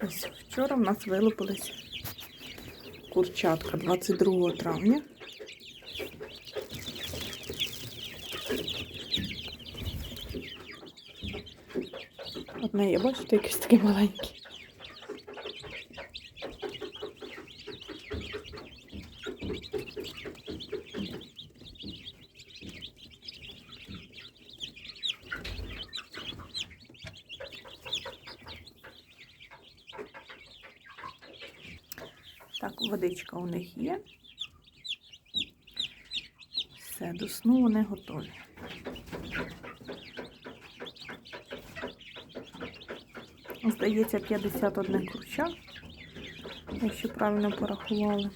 Ось вчора в нас вилупились курчатка 22 травня. Одне є, бачите, якісь такі маленькі. Так, водичка у них є. Все, до сну вони готові. Здається, 51 курча, якщо правильно порахували.